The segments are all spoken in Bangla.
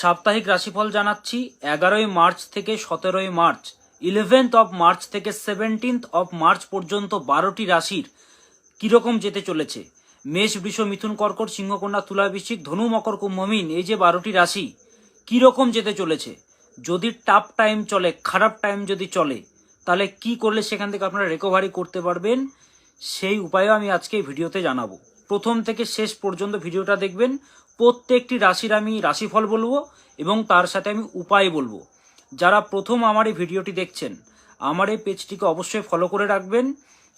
সাপ্তাহিক রাশিফল জানাচ্ছি, এগারোই মার্চ থেকে সতেরোই মার্চ ইলেভেন্থ অফ মার্চ থেকে সেভেন্টিন্থ অফ মার্চ পর্যন্ত বারোটি রাশির কীরকম যেতে চলেছে? মেষ, বৃষ, মিথুন, কর্কট সিংহ কন্যা তুলা বৃশ্চিক ধনু, মকর, কুম্ভ, মীন, এই যে বারোটি রাশি কীরকম যেতে চলেছে? যদি টাফ টাইম চলে, খারাপ টাইম যদি চলে, তাহলে কি করলে সেখান থেকে আপনারা রিকভারি করতে পারবেন? সেই উপায়ও আমি আজকে ভিডিওতে জানাব। প্রথম থেকে শেষ পর্যন্ত ভিডিওটা দেখবেন। প্রত্যেকটি রাশির আমি রাশিফল বলব এবং তার সাথে আমি উপায় বলব। যারা প্রথম আমার এই ভিডিওটি দেখছেন, আমার এই পেজটিকে অবশ্যই ফলো করে রাখবেন।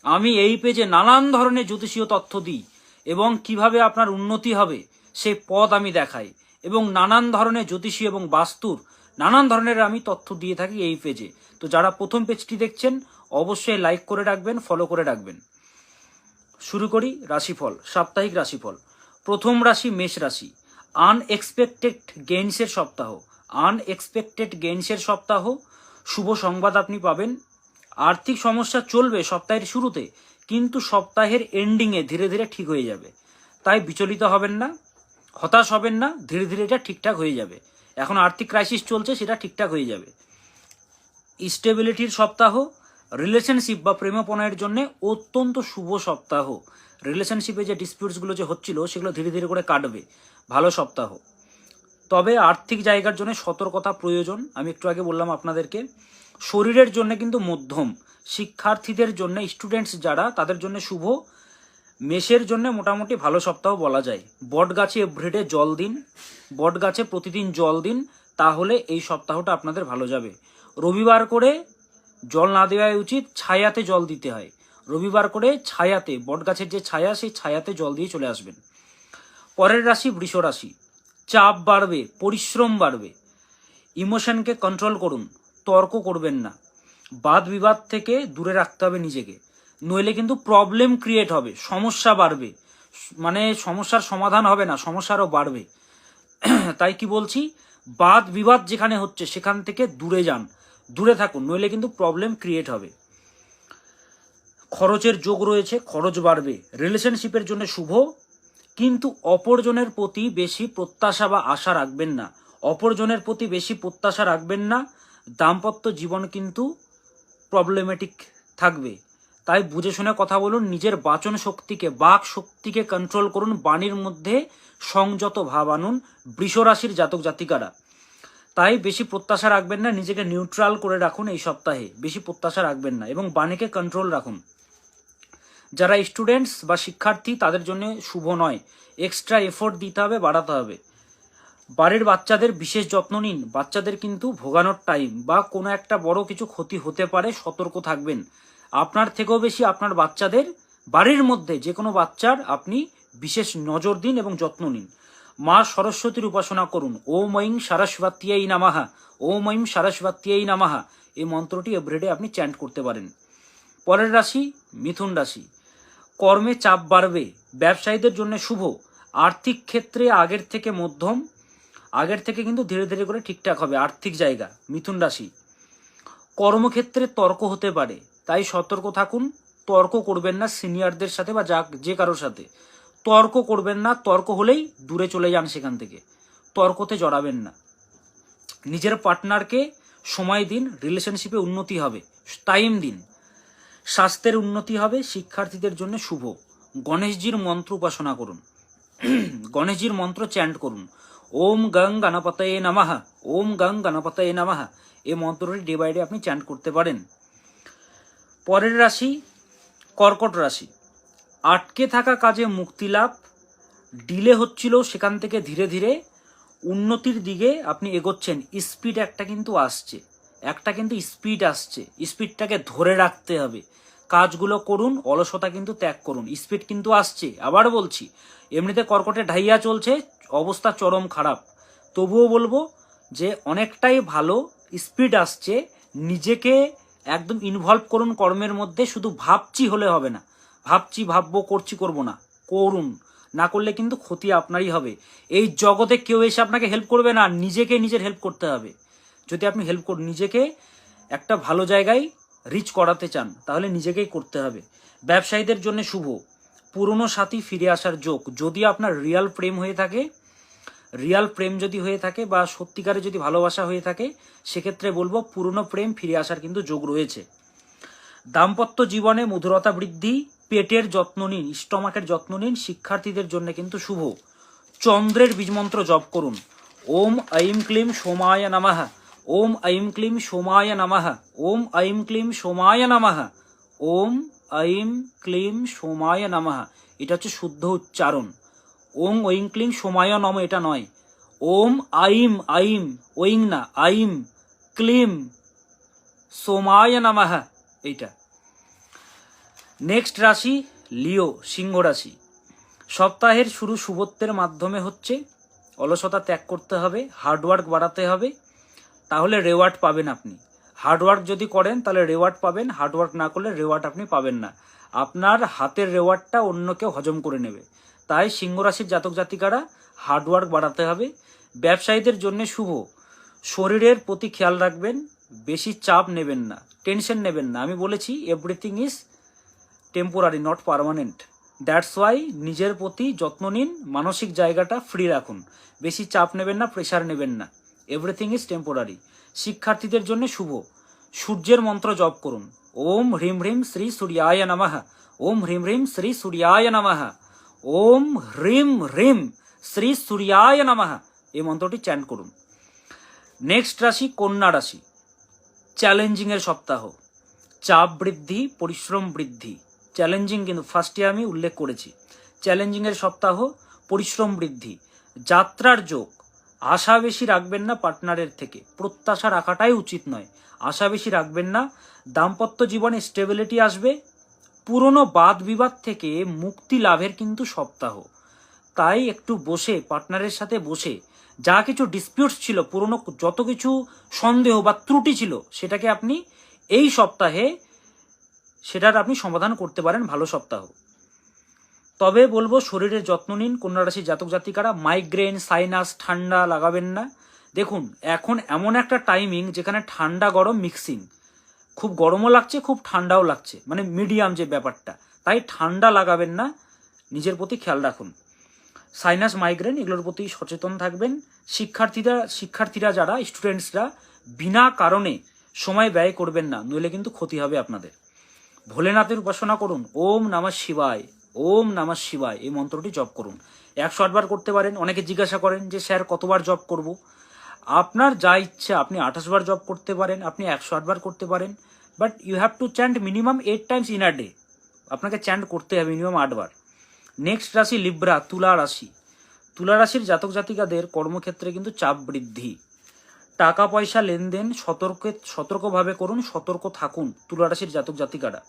আমি এই পেজে নানান ধরনের জ্যোতিষীয় তথ্য দিই এবং কীভাবে আপনার উন্নতি হবে সেই পথ আমি দেখাই এবং নানান ধরনের জ্যোতিষী এবং বাস্তুর নানান ধরনের আমি তথ্য দিয়ে থাকি এই পেজে। তো যারা প্রথম পেজটি দেখছেন, অবশ্যই লাইক করে রাখবেন ফলো করে রাখবেন। শুরু করি রাশিফল, সাপ্তাহিক রাশিফল। প্রথম রাশি মেষ রাশি। আনএক্সপেক্টেড গেইনসের সপ্তাহ। আনএক্সপেক্টেড গেইনসের সপ্তাহ। শুভ সংবাদ আপনি পাবেন। আর্থিক সমস্যা চলবে সপ্তাহের শুরুতে, কিন্তু সপ্তাহের এন্ডিংয়ে ধীরে ধীরে ঠিক হয়ে যাবে। তাই বিচলিত হবেন না, হতাশ হবেন না, ধীরে ধীরে এটা ঠিকঠাক হয়ে যাবে। এখন আর্থিক ক্রাইসিস চলছে, সেটা ঠিকঠাক হয়ে যাবে। স্টেবিলিটির সপ্তাহ রিলেশনশিপ বা প্রেমপণের জন্য অত্যন্ত শুভ সপ্তাহ। রিলেশনশিপে যে ডিসপিউটসগুলো যে হচ্ছিল, সেগুলো ধীরে ধীরে করে কাটবে। ভালো সপ্তাহ। তবে আর্থিক জায়গার জন্য সতর্কতা প্রয়োজন। আমি একটু আগে বললাম আপনাদেরকে, শরীরের জন্য কিন্তু মধ্যম। শিক্ষার্থীদের জন্য স্টুডেন্টস যারা, তাদের জন্য শুভ। মেষের জন্য মোটামুটি ভালো সপ্তাহ বলা যায়। বট গাছে এভরিডে জল দিন। বট গাছে প্রতিদিন জল দিন। তাহলে এই সপ্তাহটা আপনাদের ভালো যাবে। রবিবার করে জল না দেওয়াই উচিত, ছায়াতে জল দিতে হয়। রবিবার করে ছায়াতে বট গাছের যে ছায়া, সেই ছায়াতে জল দিয়ে চলে আসবেন। পরের রাশি বৃষ রাশি। চাপ বাড়বে, পরিশ্রম বাড়বে। ইমোশনকে কন্ট্রোল করুন, তর্ক করবেন না। বাদ বিবাদ থেকে দূরে রাখতে হবে নিজেকে। নইলে কিন্তু প্রবলেম ক্রিয়েট হবে, সমস্যা বাড়বে। মানে সমস্যার সমাধান হবে না, সমস্যারও বাড়বে। তাই কি বলছি? বাদ বিবাদ যেখানে হচ্ছে, সেখান থেকে দূরে যান। দূরে থাকুন, নইলে কিন্তু প্রবলেম ক্রিয়েট হবে। খরচের যোগ রয়েছে, খরচ বাড়বে। রিলেশনশিপের জন্য শুভ, কিন্তু অপরজনের প্রতি বেশি প্রত্যাশা বা আশা রাখবেন না। অপরজনের প্রতি বেশি প্রত্যাশা রাখবেন না, দাম্পত্য জীবন কিন্তু প্রবলেমেটিক থাকবে। তাই বুঝে শুনে কথা বলুন, নিজের বাচন শক্তিকে, বাক শক্তিকে কন্ট্রোল করুন, বাণীর মধ্যে সংযত ভাব আনুন, বৃষরাশির জাতক জাতিকারা তাই বেশি প্রত্যাশা রাখবেন না, নিজেকে নিউট্রাল করে রাখুন এই সপ্তাহে। বেশি প্রত্যাশা রাখবেন না এবং বাণীকে কন্ট্রোল রাখুন। যারা স্টুডেন্টস বা শিক্ষার্থী, তাদের জন্য শুভ নয়। এক্সট্রা এফোর্ট দিতে হবে, বাড়াতে হবে। বাড়ির বাচ্চাদের বিশেষ যত্ন নিন। বাচ্চাদের কিন্তু ভোগানোর টাইম বা কোনো একটা বড় কিছু ক্ষতি হতে পারে, সতর্ক থাকবেন। আপনার থেকেও বেশি আপনার বাচ্চাদের বাড়ির মধ্যে যে কোনো বাচ্চার আপনি বিশেষ নজর দিন এবং যত্ন নিন। মা সরস্বতীর উপাসনা করুন। ওম ঐং সারস্বতীয়াই নামাহা ওম ঐং সারস্বতীয়াই নামাহা এই মন্ত্রটি এভরিডে আপনি চ্যান্ট করতে পারেন। পরের রাশি, মিথুন রাশি। কর্মে চাপ বাড়বে, ব্যবসায়ীদের জন্য শুভ। আর্থিক ক্ষেত্রে আগের থেকে মধ্যম, আগের থেকে কিন্তু ধীরে ধীরে করে ঠিকঠাক হবে, আর্থিক জায়গা, মিথুন রাশি। কর্মক্ষেত্রে তর্ক হতে পারে, তাই সতর্ক থাকুন, তর্ক করবেন না সিনিয়রদের সাথে বা যা, যে কারোর সাথে। তর্ক করবেন না, তর্ক হলেই দূরে চলে যান সেখান থেকে। তর্কতে জড়াবেন না। নিজের পার্টনারকে সময় দিন, রিলেশনশিপে উন্নতি হবে, টাইম দিন। স্বাস্থ্যের উন্নতি হবে, শিক্ষার্থীদের জন্য শুভ। গণেশজির মন্ত্র উপাসনা করুন। গণেশজির মন্ত্র চ্যান্ট করুন। ওম গং গণপতয়ে নামাহা ওম গং গণপতয়ে নামাহা এই মন্ত্রটি ডে বাই ডে আপনি চ্যান্ট করতে পারেন। পরের রাশি কর্কট রাশি। আটকে থাকা কাজে মুক্তি লাভ, ডিলে হচ্ছিল সেখান থেকে ধীরে ধীরে, উন্নতির দিকে আপনি এগোচ্ছেন। স্পিড একটা কিন্তু আসছে, একটা কিন্তু স্পিড আসছে। স্পিডটাকে ধরে রাখতে হবে। কাজগুলো করুন, অলসতা কিন্তু ত্যাগ করুন। স্পিড কিন্তু আসছে, আবার বলছি, এমনিতে কর্কটে ঢাইয়া চলছে, অবস্থা চরম খারাপ। তবুও বলব যে অনেকটাই ভালো, স্পিড আসছে, নিজেকে একদম ইনভলভ করুন কর্মের মধ্যে, শুধু ভাবছি হলে হবে না। ভাবছি, ভাববো, করছি, করব না। করুন। না করলে কিন্তু ক্ষতি আপনারই হবে। এই জগতে কেউ এসে আপনাকে হেল্প করবে না, নিজেকে নিজের হেল্প করতে হবে। যদি আপনি হেল্প করুন নিজেকে একটা ভালো জায়গায় রিচ করাতে চান, তাহলে নিজেকেই করতে হবে। ব্যবসায়ীদের জন্য শুভ। পুরনো সাথী ফিরে আসার যোগ। যদি আপনার রিয়াল প্রেম হয়ে থাকে রিয়াল প্রেম যদি হয়ে থাকে বা সত্যিকারে যদি ভালোবাসা হয়ে থাকে, সেক্ষেত্রে বলব পুরনো প্রেম ফিরে আসার কিন্তু যোগ রয়েছে। দাম্পত্য জীবনে মধুরতা বৃদ্ধি, পেটের যত্ন নিন, স্টমাকের যত্ন নিন, শিক্ষার্থীদের জন্য কিন্তু শুভ। চন্দ্রের বীজমন্ত্র জপ করুন। ওম ঐম ক্লিম সোমায় নমঃ। ওম ঐম ক্লিম সোমায় নমঃ। ওম ঐম ক্লিম সোমায় নমঃ। ওম ঐম ক্লিম সোমায় নমঃ। এটা হচ্ছে শুদ্ধ উচ্চারণ। ওম ঐং ক্লিং সোমায় নম এটা নয়। ওম আইম আইম ওইং না, আইম ক্লিম সোমায় নমঃ। এইটা। নেক্সট রাশি লিও সিংহ রাশি। সপ্তাহের শুরু শুভত্বের মাধ্যমে হচ্ছে অলসতা ত্যাগ করতে হবে হার্ডওয়ার্ক বাড়াতে হবে। তাহলে রেওয়ার্ড পাবেন আপনি। হার্ডওয়ার্ক যদি করেন, তাহলে রেওয়ার্ড পাবেন। হার্ডওয়ার্ক না করলে রেওয়ার্ড আপনি পাবেন না। আপনার হাতের রেওয়ার্ডটা অন্য কেউ হজম করে নেবে। তাই সিংহ রাশির জাতক জাতিকারা হার্ডওয়ার্ক বাড়াতে হবে। ব্যবসায়ীদের জন্য শুভ। শরীরের প্রতি খেয়াল রাখবেন। বেশি চাপ নেবেন না, টেনশন নেবেন না। আমি বলেছি everything is temporary not permanent that's why নিজের প্রতি যত্ন নিন, মানসিক জায়গাটা ফ্রি রাখুন। বেশি চাপ নেবেন না প্রেশার নেবেন না। এভরিথিং ইজ টেম্পোরারি শিক্ষার্থীদের জন্য শুভ। সূর্যের মন্ত্র জপ করুন। ওম হ্রিম হ্রিম শ্রী সূর্যায় নমঃ। ওম হ্রিম হ্রিম শ্রী সূর্যায় নমঃ। ওম হ্রিম হ্রিম শ্রী সূর্যায় নমঃ। এই মন্ত্রটি চ্যান্ট করুন। নেক্সট রাশি, কন্যা রাশি। চ্যালেঞ্জিং এর সপ্তাহ। চাপ বৃদ্ধি, পরিশ্রম বৃদ্ধি। চ্যালেঞ্জিং কিন্তু ফার্স্টে আমি উল্লেখ করেছি। চ্যালেঞ্জিং এর সপ্তাহ, পরিশ্রম বৃদ্ধি। যাত্রার যোগ। আশা বেশি রাখবেন না পার্টনারের থেকে। প্রত্যাশা রাখাটাই উচিত নয়। আশা বেশি রাখবেন না। দাম্পত্য জীবনে স্টেবিলিটি আসবে। পুরনো বাদ বিবাদ থেকে মুক্তি লাভের কিন্তু সপ্তাহ। তাই একটু বসে পার্টনারের সাথে বসে যা কিছু ডিসপিউটস ছিল, পুরনো যত কিছু সন্দেহ বা ত্রুটি ছিল, সেটাকে আপনি এই সপ্তাহে সেটার আপনি সমাধান করতে পারেন ভালো সপ্তাহ। তবে বলব শরীরের যত্ন নিন, কন্যা রাশির জাতক জাতিকারা মাইগ্রেন সাইনাস ঠান্ডা লাগাবেন না। দেখুন, এখন এমন একটা টাইমিং যেখানে ঠান্ডা, গরম মিক্সিং খুব গরমও লাগছে, খুব ঠান্ডাও লাগছে মানে মিডিয়াম যে ব্যাপারটা। তাই ঠান্ডা লাগাবেন না, নিজের প্রতি খেয়াল রাখুন। সাইনাস মাইগ্রেন এগুলোর প্রতি সচেতন থাকবেন। শিক্ষার্থীরা শিক্ষার্থীরা যারা, স্টুডেন্টসরা, বিনা কারণে সময় ব্যয় করবেন না, নইলে কিন্তু ক্ষতি হবে আপনাদের। ভোলেনাথের উপাসনা করুন, ওম নমঃ শিবায়, ওম নমঃ শিবায়, এই মন্ত্রটি জপ করুন। একশো আটবার করতে পারেন, অনেকে জিজ্ঞাসা করেন যে, স্যার, কতবার জপ করব? আপনার যা ইচ্ছা, আপনি আঠাশ বার জব করতে পারেন, আপনি একশো আটবার করতে পারেন but you have to chant minimum eight times in a day আপনাকে চ্যান্ট করতে হবে মিনিমাম আটবার নেক্সট রাশি লিব্রা তুলা রাশি। তুলা রাশির জাতক জাতিকাদের কর্মক্ষেত্রে কিন্তু চাপ বৃদ্ধি। টাকা পয়সা লেনদেন সতর্ক সতর্কভাবে করুন, সতর্ক থাকুন তুলা রাশির জাতক জাতিকারা।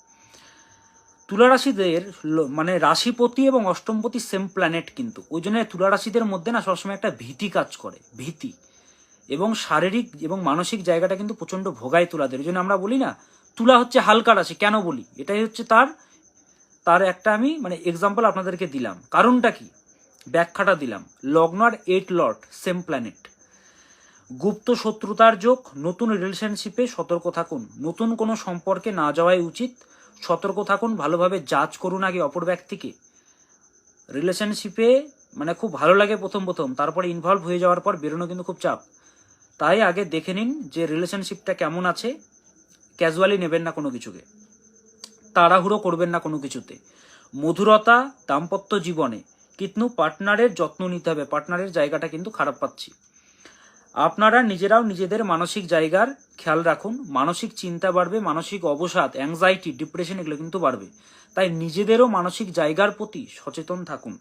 তুলা রাশিদের মানে রাশিপতি এবং অষ্টমপতি সেম প্ল্যানেট কিন্তু। ওই জন্য তুলা রাশিদের মধ্যে না সবসময় একটা ভীতি কাজ করে, ভীতি। এবং শারীরিক এবং মানসিক জায়গাটা কিন্তু প্রচণ্ড ভোগায় তুলাদের। ওই জন্য আমরা বলি না, তুলা হচ্ছে হালকা রাশি, কেন বলি? এটাই হচ্ছে তার তার একটা আমি মানে এক্সাম্পল আপনাদেরকে দিলাম। কারণটা কি? ব্যাখ্যাটা দিলাম। লগ্ন আর এইট লট সেম প্ল্যানেট গুপ্ত শত্রুতার যোগ, নতুন রিলেশনশিপে সতর্ক থাকুন। নতুন কোনো সম্পর্কে না যাওয়াই উচিত। সতর্ক থাকুন, ভালোভাবে জাজ করুন আগে অপর ব্যক্তিকে। রিলেশনশিপে মানে খুব ভালো লাগে প্রথম প্রথম, তারপরে ইনভলভ হয়ে যাওয়ার পর বেরোনো কিন্তু খুব চাপ। তাই আগে দেখে নিন যে রিলেশনশিপটা কেমন আছে। ক্যাজুয়ালি নেবেন না কোনো কিছুকে। তাড়াহুড়ো করবেন না কোনো কিছুতে। মধুরতা, দাম্পত্য জীবনে কিন্তু পার্টনারের যত্ন নিতে হবে। পার্টনারের জায়গাটা কিন্তু খারাপ পাচ্ছি। আপনারা নিজেরাও নিজেদের মানসিক জায়গার খেয়াল রাখুন। মানসিক চিন্তা বাড়বে, মানসিক অবসাদ অ্যাংজাইটি ডিপ্রেশন এগুলো কিন্তু বাড়বে। তাই নিজেদেরও মানসিক জায়গার প্রতি সচেতন থাকুন।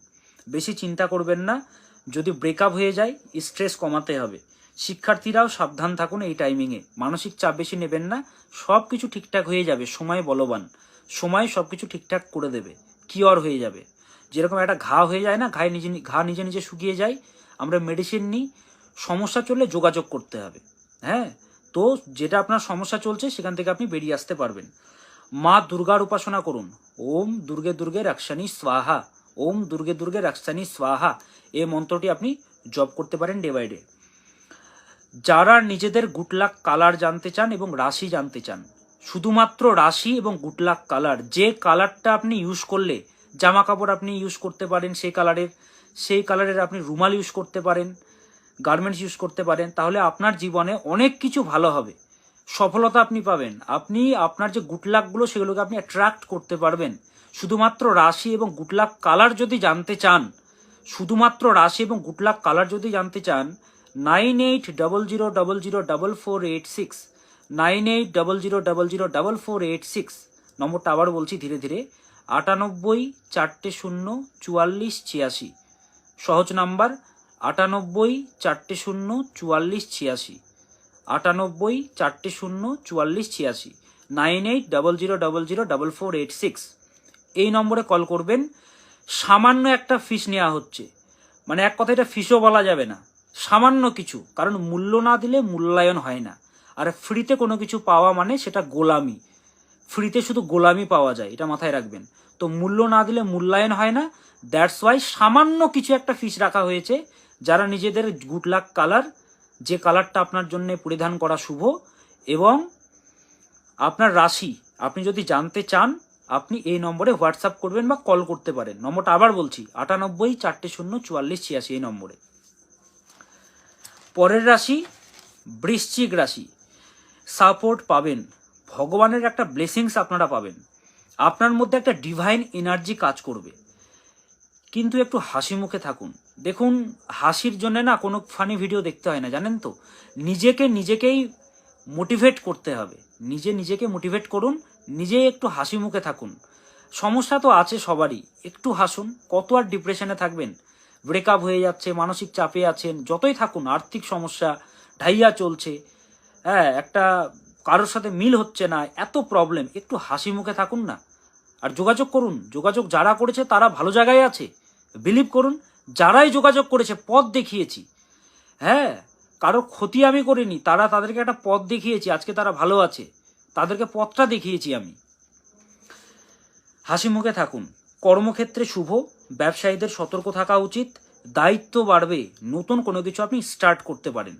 বেশি চিন্তা করবেন না। যদি ব্রেকআপ হয়ে যায় স্ট্রেস কমাতে হবে। শিক্ষার্থীরাও সাবধান থাকুন এই টাইমিংয়ে মানসিক চাপ বেশি নেবেন না। সব কিছু ঠিকঠাক হয়ে যাবে। সময় বলবান। সময় সব কিছু ঠিকঠাক করে দেবে। কিওর হয়ে যাবে। যেরকম একটা ঘা হয়ে যায় না, ঘায়ে নিজে ঘা নিজে নিজে শুকিয়ে যায়, আমরা মেডিসিন নিই, সমস্যা চললে যোগাযোগ করতে হবে। হ্যাঁ? তো যেটা আপনার সমস্যা চলছে, সেখান থেকে আপনি বেরিয়ে আসতে পারবেন। মা দুর্গার উপাসনা করুন। ওম দুর্গে দুর্গে রাক্ষানি স্বাহা। ওম দুর্গে দুর্গে রাক্ষানি স্বাহা। এই মন্ত্রটি আপনি জপ করতে পারেন ডে বাই ডে যারা নিজেদের গুটলাক কালার জানতে চান এবং রাশি জানতে চান শুধুমাত্র রাশি এবং গুটলাক কালার যে কালারটা আপনি ইউজ করলে জামা কাপড় আপনি ইউজ করতে পারেন সেই কালারের সেই কালারের আপনি রুমাল ইউজ করতে পারেন গার্মেন্টস ইউজ করতে পারেন, তাহলে আপনার জীবনে অনেক কিছু ভালো হবে। সফলতা আপনি পাবেন। আপনি আপনার যে গুটলাকগুলো সেগুলোকে আপনি অ্যাট্রাক্ট করতে পারবেন। শুধুমাত্র রাশি এবং গুটলাক কালার যদি জানতে চান, শুধুমাত্র রাশি এবং গুটলাক কালার যদি জানতে চান nine eight double zero double zero double four eight six nine eight double zero double zero double four eight six নম্বরটা আবার বলছি ধীরে ধীরে। আটানব্বই, চারটে শূন্য, চুয়াল্লিশ, ছিয়াশি। সহজ নাম্বার, আটানব্বই, চারটে শূন্য, চুয়াল্লিশ, ছিয়াশি। আটানব্বই, চারটে শূন্য, চুয়াল্লিশ, ছিয়াশি। Nine eight double zero double zero double four eight six এই নম্বরে কল করবেন। সামান্য একটা ফিস নেওয়া হচ্ছে। মানে এক কথা এটা ফিসও বলা যাবে না। সামান্য কিছু। কারণ মূল্য না দিলে মূল্যায়ন হয় না। আর ফ্রিতে কোনো কিছু পাওয়া মানে সেটা গোলামি। ফ্রিতে শুধু গোলামি পাওয়া যায়, এটা মাথায় রাখবেন। তো মূল্য না দিলে মূল্যায়ন হয় না দ্যাটস ওয়াই সামান্য কিছু একটা ফিস রাখা হয়েছে, যারা নিজেদের গুড লাক কালার যে কালারটা আপনার জন্য পরিধান করা শুভ, এবং আপনার রাশি, আপনি যদি জানতে চান, আপনি এই নম্বরে হোয়াটসঅ্যাপ করবেন বা কল করতে পারেন। নম্বরটা আবার বলছি, আটানব্বই, চারটে শূন্য, চুয়াল্লিশ, ছিয়াশি, এই নম্বরে। পরের রাশি, বৃশ্চিক রাশি। সাপোর্ট পাবেন। ভগবানের একটা ব্লেসিংস আপনারা পাবেন। আপনার মধ্যে একটা ডিভাইন এনার্জি কাজ করবে। কিন্তু একটু হাসি মুখে থাকুন। দেখুন, হাসির জন্য না কোনো ফানি ভিডিও দেখতে হয় না, জানেন তো? নিজেকে নিজেকেই মোটিভেট করতে হবে। নিজে নিজেকে মোটিভেট করুন, নিজে একটু হাসি মুখে থাকুন। সমস্যা তো আছে সবারই। একটু হাসুন, কত আর ডিপ্রেশনে থাকবেন? ব্রেকআপ হয়ে যাচ্ছে, মানসিক চাপে আছেন, যতই থাকুন, আর্থিক সমস্যা, ঢাইয়া চলছে। হ্যাঁ একটা কারোর সাথে মিল হচ্ছে না, এত প্রবলেম একটু হাসি মুখে থাকুন না। আর যোগাযোগ করুন। যোগাযোগ যারা করেছে, তারা ভালো জায়গায় আছে। বিলিভ করুন, যারাই যোগাযোগ করেছে, পথ দেখিয়েছি। হ্যাঁ কারও ক্ষতি আমি করিনি, তারা তাদেরকে একটা পথ দেখিয়েছি, আজকে তারা ভালো আছে। তাদেরকে পথটা দেখিয়েছি আমি। হাসি মুখে থাকুন। কর্মক্ষেত্রে শুভ, ব্যবসায়ীদের সতর্ক থাকা উচিত। দায়িত্ব বাড়বে। নতুন কোনো কিছু আপনি স্টার্ট করতে পারেন।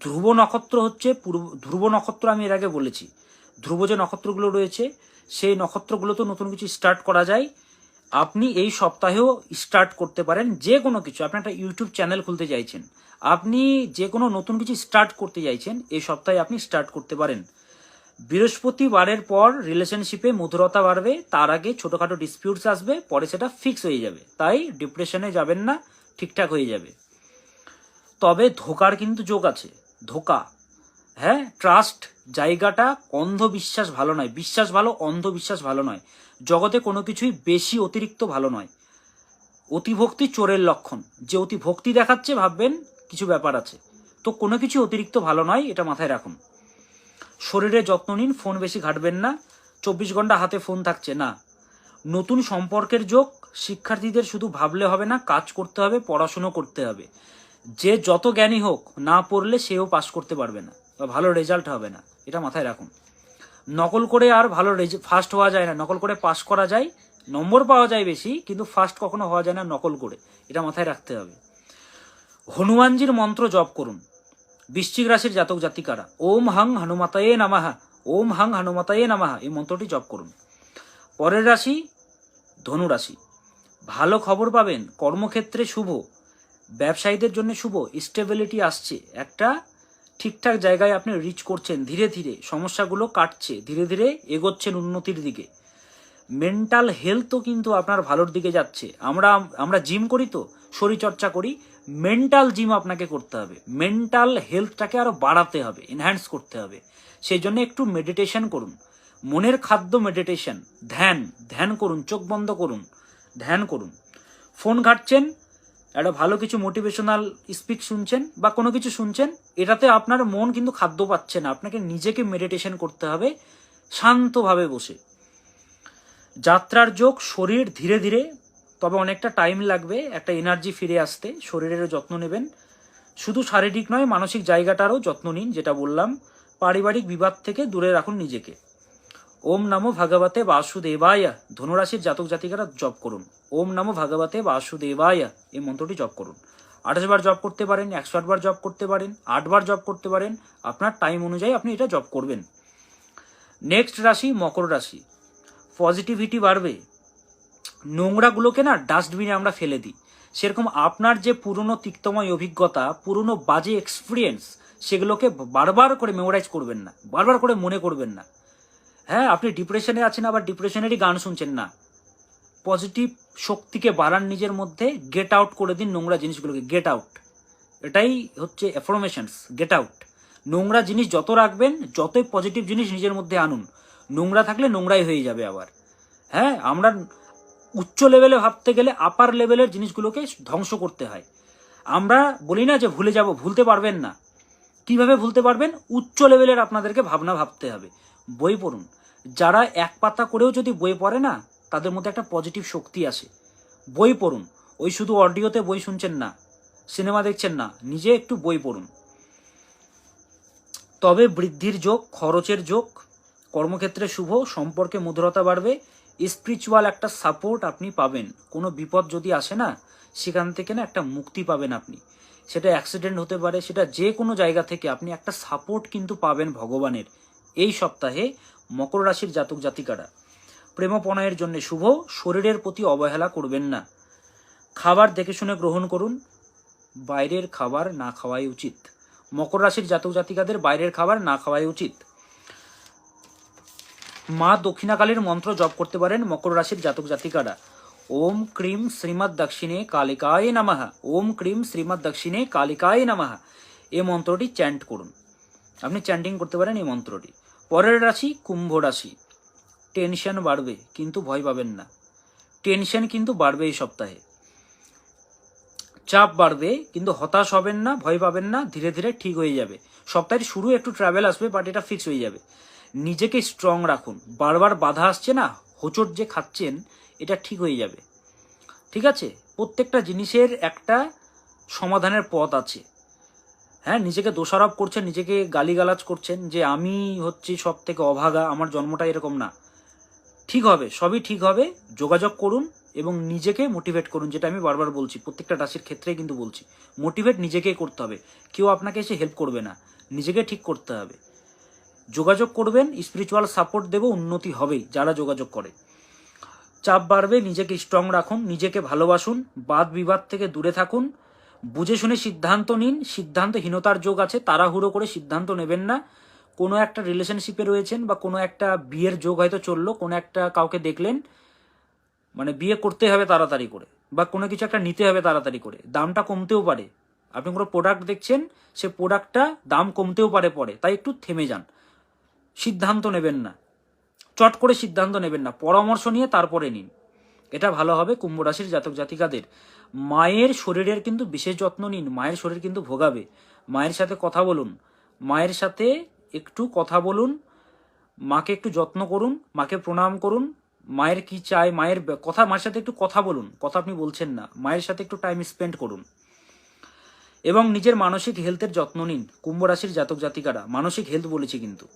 ধ্রুব নক্ষত্র হচ্ছে পূর্ব, ধ্রুব নক্ষত্র আমি এর আগে বলেছি। ধ্রুব যে নক্ষত্রগুলো রয়েছে, সেই নক্ষত্রগুলোতে নতুন কিছু স্টার্ট করা যায়। আপনি এই সপ্তাহেও স্টার্ট করতে পারেন যে কোনো কিছু। আপনি একটা ইউটিউব চ্যানেল খুলতে চাইছেন। আপনি যে কোনো নতুন কিছু স্টার্ট করতে চাইছেন, এই সপ্তাহে আপনি স্টার্ট করতে পারেন। বৃহস্পতিবারের পর রিলেশনশিপে মধুরতা বাড়বে, তার আগে ছোটোখাটো ডিসপিউটস আসবে, পরে সেটা ফিক্স হয়ে যাবে। তাই ডিপ্রেশনে যাবেন না, ঠিকঠাক হয়ে যাবে। তবে ধোকার কিন্তু যোগ আছে। ধোকা। হ্যাঁ ট্রাস্ট জায়গাটা অন্ধবিশ্বাস ভালো নয়। বিশ্বাস ভালো, অন্ধবিশ্বাস ভালো নয়। জগতে কোনো কিছুই বেশি অতিরিক্ত ভালো নয়। অতিভক্তি চোরের লক্ষণ। যে অতি ভক্তি দেখাচ্ছে, ভাববেন কিছু ব্যাপার আছে। তো কোনো কিছু অতিরিক্ত ভালো নয়, এটা মাথায় রাখুন। শরীরে যত্ন নিন, ফোন বেশি ঘাটবেন না। চব্বিশ ঘণ্টা হাতে ফোন থাকছে, না। নতুন সম্পর্কের যোগ, শিক্ষার্থীদের শুধু ভাবলে হবে না, কাজ করতে হবে, পড়াশুনো করতে হবে। যে যত জ্ঞানী হোক, না পড়লে সেও পাস করতে পারবে না বা ভালো রেজাল্ট হবে না। এটা মাথায় রাখুন। নকল করে আর ভালো ফার্স্ট হওয়া যায় না। নকল করে পাস করা যায়, নম্বর পাওয়া যায় বেশি, কিন্তু ফার্স্ট কখনো হওয়া যায় না নকল করে। এটা মাথায় রাখতে হবে। হনুমানজির মন্ত্র জপ করুন। বৃশ্চিক রাশির জাতক জাতিকারা, ওম হাং হনুমাতায়ে নামাহা, ওম হাং হনুমাতায়ে নামাহা, এই মন্ত্রটি জপ করুন। পরের রাশি ধনু রাশি। ভালো খবর পাবেন, কর্মক্ষেত্রে শুভ ব্যবসায়ীদের জন্য শুভ স্টেবিলিটি আসছে। একটা ঠিকঠাক জায়গায় আপনি রিচ করছেন, ধীরে ধীরে সমস্যাগুলো কাটছে, ধীরে ধীরে এগোচ্ছেন উন্নতির দিকে। মেন্টাল হেলথও কিন্তু আপনার ভালোর দিকে যাচ্ছে। আমরা আমরা জিম করি তো, শরীরচর্চা করি মেন্টাল জিম আপনাকে করতে হবে। মেন্টাল হেলথটাকে আরও বাড়াতে হবে এনহ্যান্স করতে হবে। সেই জন্য একটু মেডিটেশন করুন। মনের খাদ্য মেডিটেশন ধ্যান ধ্যান করুন, চোখ বন্ধ করুন, ধ্যান করুন। ফোন ঘাটছেন একটা ভালো কিছু মোটিভেশনাল স্পিক শুনছেন বা কোনো কিছু শুনছেন, এটাতে আপনার মন কিন্তু খাদ্য পাচ্ছে না। আপনাকে নিজেকে মেডিটেশন করতে হবে, শান্তভাবে বসে। যাত্রার যোগ শরীর ধীরে ধীরে, তবে অনেকটা টাইম লাগবে, একটা এনার্জি ফিরে আসতে শরীরেরও যত্ন নেবেন। শুধু শারীরিক নয়, মানসিক জায়গাটারও যত্ন নিন, যেটা বললাম। পারিবারিক বিবাদ থেকে দূরে রাখুন নিজেকে। ওম নমো ভগবতে বাসুদেবায়। ধনুরাশির জাতক জাতিকারা জপ করুন। ওম নমো ভগবতে বাসুদেবায়। এই মন্ত্রটি জপ করুন। আঠাশ বার জপ করতে পারেন, একশো বার জপ করতে পারেন আটবার জপ করতে পারেন। আপনার টাইম অনুযায়ী আপনি এটা জপ করবেন। নেক্সট রাশি মকর রাশি। পজিটিভিটি বাড়বে। নোংরাগুলোকে না ডাস্টবিনে আমরা ফেলে দিই। সেরকম আপনার যে পুরনো তিক্তময় অভিজ্ঞতা, পুরনো বাজে এক্সপিরিয়েন্স সেগুলোকে বারবার করে মেমোরাইজ করবেন না। বারবার করে মনে করবেন না। হ্যাঁ আপনি ডিপ্রেশনে আছেন, আবার ডিপ্রেশনেরই গান শুনছেন না। পজিটিভ শক্তিকে বাড়ান নিজের মধ্যে গেট আউট করে দিন নোংরা জিনিসগুলোকে গেট আউট এটাই হচ্ছে অ্যাফরমেশনস গেট আউট নোংরা জিনিস যত রাখবেন, যতই পজিটিভ জিনিস নিজের মধ্যে আনুন, নোংরা থাকলে নোংরাই হয়ে যাবে আবার। হ্যাঁ আমরা উচ্চ লেভেলে ভাবতে গেলে আপার লেভেলের জিনিসগুলোকে ধ্বংস করতে হয়। আমরা বলি না যে ভুলে যাব, ভুলতে পারবেন না। কীভাবে ভুলতে পারবেন? উচ্চ লেভেলের আপনাদেরকে ভাবনা ভাবতে হবে। বই পড়ুন। যারা এক পাতা করেও যদি বই পড়ে না, তাদের মধ্যে একটা পজিটিভ শক্তি আসে। বই পড়ুন। ওই শুধু অডিওতে বই শুনছেন না, সিনেমা দেখছেন না, নিজে একটু বই পড়ুন। তবে বৃদ্ধির যোগ, খরচের যোগ, কর্মক্ষেত্রে শুভ, সম্পর্কে মধুরতা বাড়বে স্পিরিচুয়াল একটা সাপোর্ট আপনি পাবেন। কোনো বিপদ যদি আসে না, সেখান থেকে না একটা মুক্তি পাবেন আপনি। সেটা অ্যাক্সিডেন্ট হতে পারে, সেটা যে কোনো জায়গা থেকে আপনি একটা সাপোর্ট কিন্তু পাবেন ভগবানের। এই সপ্তাহে মকর রাশির জাতক জাতিকারা। প্রেমপণয়ের জন্য শুভ, শরীরের প্রতি অবহেলা করবেন না। খাবার দেখে শুনে গ্রহণ করুন। বাইরের খাবার না খাওয়াই উচিত। মকর রাশির জাতক জাতিকাদের বাইরের খাবার না খাওয়াই উচিত। মা দক্ষিণাকালীর মন্ত্র জপ করতে পারেন মকর রাশির জাতক জাতিকারা। ওম ক্রিম শ্রীমৎ দক্ষিণে কালিকায় নামাহা ওম ক্রিম শ্রীমৎ দক্ষিণে কালিকায় নামাহা এই মন্ত্রটি চ্যান্ট করুন। আপনি চ্যান্টিং করতে পারেন এই মন্ত্রটি। পরের রাশি কুম্ভ রাশি। টেনশন বাড়বে, কিন্তু ভয় পাবেন না। টেনশন কিন্তু বাড়বে এই সপ্তাহে। চাপ বাড়বে, কিন্তু হতাশ হবেন না, ভয় পাবেন না, ধীরে ধীরে ঠিক হয়ে যাবে। সপ্তাহের শুরু একটু ট্রাভেল আসবে বাট এটা ফিক্স হয়ে যাবে। নিজেকে স্ট্রং রাখুন। বারবার বাধা আসছে না, হোঁচট যে খাচ্ছেন, এটা ঠিক হয়ে যাবে। ঠিক আছে? প্রত্যেকটা জিনিসের একটা সমাধানের পথ আছে। হ্যাঁ নিজেকে দোষারোপ করছেন, নিজেকে গালিগালাজ করছেন যে আমি হচ্ছি সব থেকে অভাগা, আমার জন্মটা এরকম না। ঠিক হবে, সবই ঠিক হবে, যোগাযোগ করুন এবং নিজেকে মোটিভেট করুন, যেটা আমি বারবার বলছি, প্রত্যেকটা রাশির ক্ষেত্রে কিন্তু বলছি। মোটিভেট নিজেকেই করতে হবে, কেউ আপনাকে এসে হেল্প করবে না, নিজেকে ঠিক করতে হবে। যোগাযোগ করবেন স্পিরিচুয়াল সাপোর্ট দেব, উন্নতি হবেই, যারা যোগাযোগ করে। চাপ বাড়বে, নিজেকে স্ট্রং রাখুন, নিজেকে ভালোবাসুন, বাদ বিবাদ থেকে দূরে থাকুন বুঝে শুনে সিদ্ধান্ত নিন, সিদ্ধান্তহীনতার যোগ আছে, তাড়াহুড়ো করে সিদ্ধান্ত নেবেন না। কোনো একটা রিলেশনশিপে রয়েছেন বা কোনো একটা বিয়ের যোগ হয়তো চলল, কোনো একটা কাউকে দেখলেন মানে বিয়ে করতে হবে তাড়াতাড়ি করে বা কোনো কিছু একটা নিতে হবে তাড়াতাড়ি করে, দামটা কমতেও পারে। আপনি কোনো প্রোডাক্ট দেখছেন, সে প্রোডাক্টটা দাম কমতেও পারে পরে, তাই একটু থেমে যান। সিদ্ধান্ত নেবেন না। চট করে সিদ্ধান্ত নেবেন না। পরামর্শ নিয়ে তারপরে নিন। এটা ভালো হবে কুম্ভ রাশির জাতক জাতিকাদের। মায়ের শরীরের কিন্তু বিশেষ যত্ন নিন, মায়ের শরীর কিন্তু ভোগাবে। মায়ের সাথে কথা বলুন, মায়ের সাথে একটু কথা বলুন, মাকে একটু যত্ন করুন, মাকে প্রণাম করুন, মায়ের কি চাই মায়ের কথা, মায়ের সাথে একটু কথা বলুন, কথা আপনি বলছেন না, মায়ের সাথে একটু টাইম স্পেন্ড করুন। এবং নিজের মানসিক হেলথের যত্ন নিন, কুম্ভ রাশির জাতক জাতিকারা, মানসিক হেলথ বলেছি কিন্তু,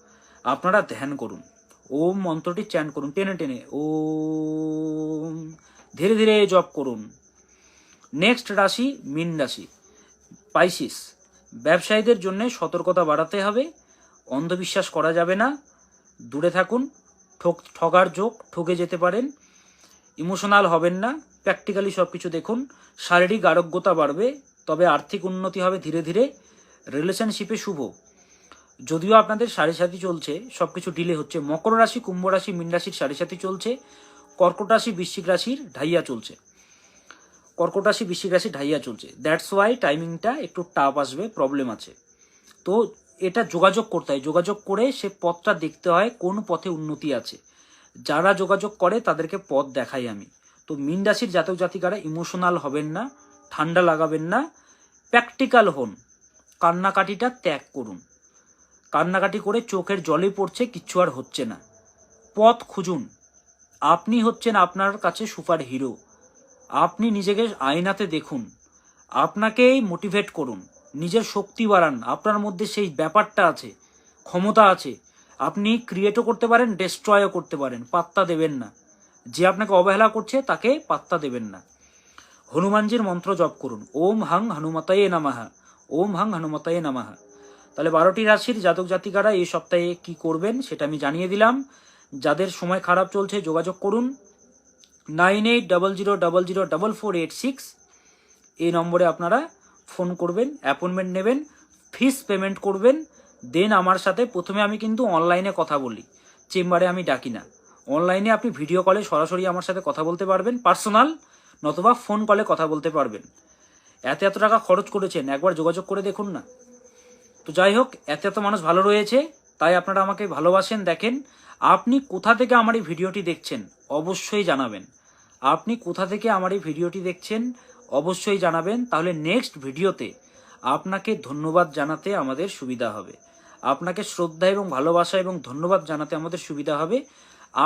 আপনারা ধ্যান করুন। ওম মন্ত্রটি চ্যান্ট করুন, টেনে টেনে, ওম। ধীরে ধীরে জপ করুন। নেক্সট রাশি, মিন রাশি পাইসিস ব্যবসায়ীদের জন্য সতর্কতা বাড়াতে হবে, অন্ধবিশ্বাস করা যাবে না, দূরে থাকুন, ঠক, ঠগার যোগ ঠকে যেতে পারেন, ইমোশনাল হবেন না, প্র্যাকটিক্যালি সব কিছু দেখুন, শারীরিক আরোগ্যতা বাড়বে, তবে আর্থিক উন্নতি হবে ধীরে ধীরে, রিলেশনশিপে শুভ। যদিও আপনাদের সাড়ে সাথী চলছে সব কিছু ডিলে হচ্ছে। মকর রাশি, কুম্ভ রাশি, মীন রাশির সাড়ে সাথী চলছে। কর্কট রাশি, বৃশ্চিক রাশির ঢাইয়া চলছে। কর্কট রাশি, বৃশ্চিক রাশি ঢাইয়া চলছে। দ্যাটস ওয়াই টাইমিংটা একটু টাফ আসবে প্রবলেম আছে। তো এটা যোগাযোগ করতে হয়। যোগাযোগ করে সে পথটা দেখতে হয়, কোন পথে উন্নতি আছে। যারা যোগাযোগ করে, তাদেরকে পথ দেখাই আমি। তো মিন রাশির জাতক জাতিকারা ইমোশনাল হবেন না, ঠান্ডা লাগাবেন না। প্র্যাকটিক্যাল হন। কান্নাকাটিটা ত্যাগ করুন। কান্নাকাটি করে চোখের জলে পড়ছে, কিচ্ছু আর হচ্ছে না। পথ খুঁজুন। আপনি হচ্ছেন আপনার কাছে সুপার হিরো। আপনি নিজেকে আয়নাতে দেখুন। আপনাকেই মোটিভেট করুন। নিজের শক্তি বাড়ান। আপনার মধ্যে সেই ব্যাপারটা আছে, ক্ষমতা আছে। আপনি ক্রিয়েটও করতে পারেন ডেস্ট্রয়ও করতে পারেন। পাত্তা দেবেন না। যে আপনাকে অবহেলা করছে, তাকে পাত্তা দেবেন না। হনুমানজির মন্ত্র জপ করুন। ওম হাং হনুমতায়ে নামাহা ওম হাং হনুমতায়ে নামাহা তাহলে বারোটি রাশির জাতক জাতিকারা এই সপ্তাহে কি করবেন সেটা আমি জানিয়ে দিলাম যাদের সময় খারাপ চলছে যোগাযোগ করুন nine eight double zero double zero double four eight six এই নম্বরে আপনারা ফোন করবেন অ্যাপয়েন্টমেন্ট নেবেন ফিস পেমেন্ট করবেন দেন আমার সাথে প্রথমে আমি কিন্তু অনলাইনে কথা বলি চেম্বারে আমি ডাকি না অনলাইনে আপনি ভিডিও কলে সরাসরি আমার সাথে কথা বলতে পারবেন পার্সোনাল নতুবা ফোন কলে কথা বলতে পারবেন এত এত টাকা খরচ করেছেন একবার যোগাযোগ করে দেখুন না তো যাই হোক, এত এত মানুষ ভালো রয়েছে, তাই আপনারা আমাকে ভালোবাসেন, দেখেন। আপনি কোথা থেকে আমার এই ভিডিওটি দেখছেন, অবশ্যই জানাবেন। আপনি কোথা থেকে আমার এই ভিডিওটি দেখছেন, অবশ্যই জানাবেন। তাহলে নেক্সট ভিডিওতে আপনাকে ধন্যবাদ জানাতে আমাদের সুবিধা হবে। আপনাকে শ্রদ্ধা এবং ভালোবাসা এবং ধন্যবাদ জানাতে আমাদের সুবিধা হবে।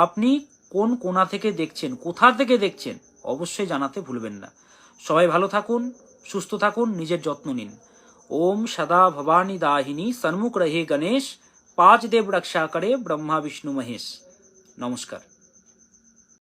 আপনি কোন কোণা থেকে দেখছেন, কোথা থেকে দেখছেন, অবশ্যই জানাতে ভুলবেন না। সবাই ভালো থাকুন, সুস্থ থাকুন, নিজের যত্ন নিন। ओम सदा भवानी दाहिनी, सन्मुख रहे गणेश, पाँच देव रक्षा करे ब्रह्मा विष्णु महेश। नमस्कार।